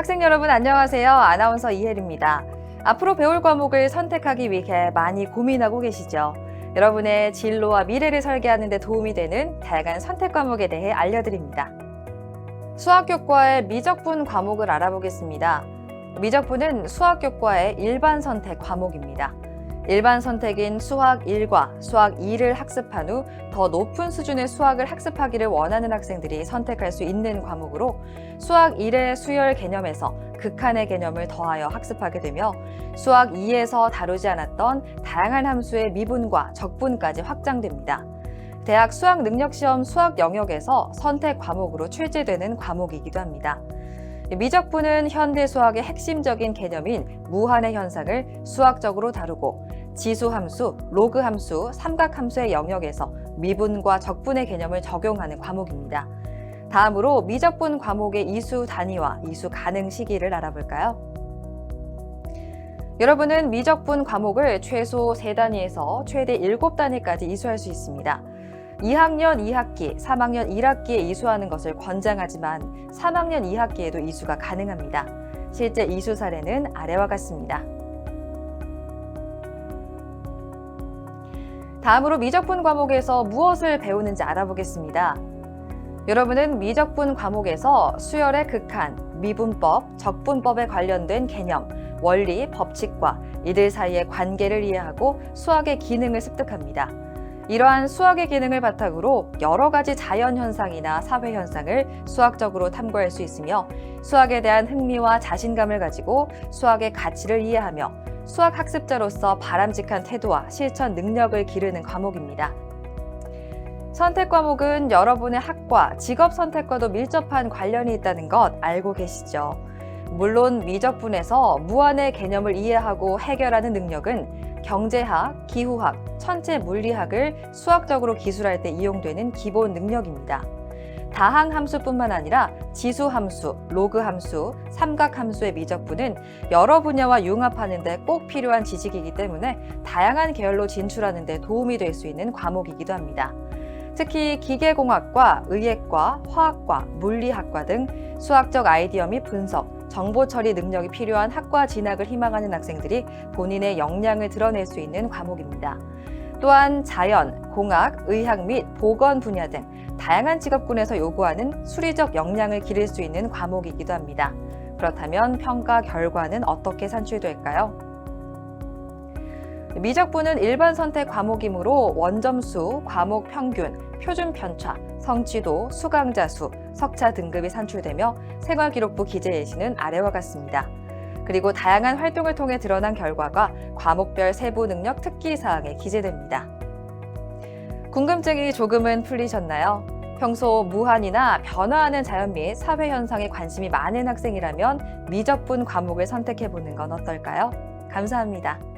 학생 여러분 안녕하세요. 아나운서 이혜리입니다. 앞으로 배울 과목을 선택하기 위해 많이 고민하고 계시죠? 여러분의 진로와 미래를 설계하는 데 도움이 되는 다양한 선택 과목에 대해 알려드립니다. 수학 교과의 미적분 과목을 알아보겠습니다. 미적분은 수학 교과의 일반 선택 과목입니다. 일반 선택인 수학 1과 수학 2를 학습한 후 더 높은 수준의 수학을 학습하기를 원하는 학생들이 선택할 수 있는 과목으로 수학 1의 수열 개념에서 극한의 개념을 더하여 학습하게 되며 수학 2에서 다루지 않았던 다양한 함수의 미분과 적분까지 확장됩니다. 대학 수학 능력 시험 수학 영역에서 선택 과목으로 출제되는 과목이기도 합니다. 미적분은 현대 수학의 핵심적인 개념인 무한의 현상을 수학적으로 다루고 지수 함수, 로그 함수, 삼각 함수의 영역에서 미분과 적분의 개념을 적용하는 과목입니다. 다음으로 미적분 과목의 이수 단위와 이수 가능 시기를 알아볼까요? 여러분은 미적분 과목을 최소 3단위에서 최대 7단위까지 이수할 수 있습니다. 2학년 2학기, 3학년 1학기에 이수하는 것을 권장하지만 3학년 2학기에도 이수가 가능합니다. 실제 이수 사례는 아래와 같습니다. 다음으로 미적분 과목에서 무엇을 배우는지 알아보겠습니다. 여러분은 미적분 과목에서 수열의 극한, 미분법, 적분법에 관련된 개념, 원리, 법칙과 이들 사이의 관계를 이해하고 수학의 기능을 습득합니다. 이러한 수학의 기능을 바탕으로 여러 가지 자연 현상이나 사회 현상을 수학적으로 탐구할 수 있으며 수학에 대한 흥미와 자신감을 가지고 수학의 가치를 이해하며 수학 학습자로서 바람직한 태도와 실천 능력을 기르는 과목입니다. 선택 과목은 여러분의 학과, 직업 선택과도 밀접한 관련이 있다는 것 알고 계시죠? 물론 미적분에서 무한의 개념을 이해하고 해결하는 능력은 경제학, 기후학, 천체 물리학을 수학적으로 기술할 때 이용되는 기본 능력입니다. 다항 함수뿐만 아니라 지수 함수, 로그 함수, 삼각 함수의 미적분은 여러 분야와 융합하는 데 꼭 필요한 지식이기 때문에 다양한 계열로 진출하는 데 도움이 될 수 있는 과목이기도 합니다. 특히 기계공학과, 의예과, 화학과, 물리학과 등 수학적 아이디어 및 분석, 정보 처리 능력이 필요한 학과 진학을 희망하는 학생들이 본인의 역량을 드러낼 수 있는 과목입니다. 또한 자연, 공학, 의학 및 보건 분야 등 다양한 직업군에서 요구하는 수리적 역량을 기를 수 있는 과목이기도 합니다. 그렇다면 평가 결과는 어떻게 산출될까요? 미적분은 일반 선택 과목이므로 원점수, 과목 평균, 표준 편차, 성취도, 수강자 수, 석차 등급이 산출되며 생활기록부 기재 예시는 아래와 같습니다. 그리고 다양한 활동을 통해 드러난 결과가 과목별 세부 능력 특기 사항에 기재됩니다. 궁금증이 조금은 풀리셨나요? 평소 무한이나 변화하는 자연 및 사회 현상에 관심이 많은 학생이라면 미적분 과목을 선택해 보는 건 어떨까요? 감사합니다.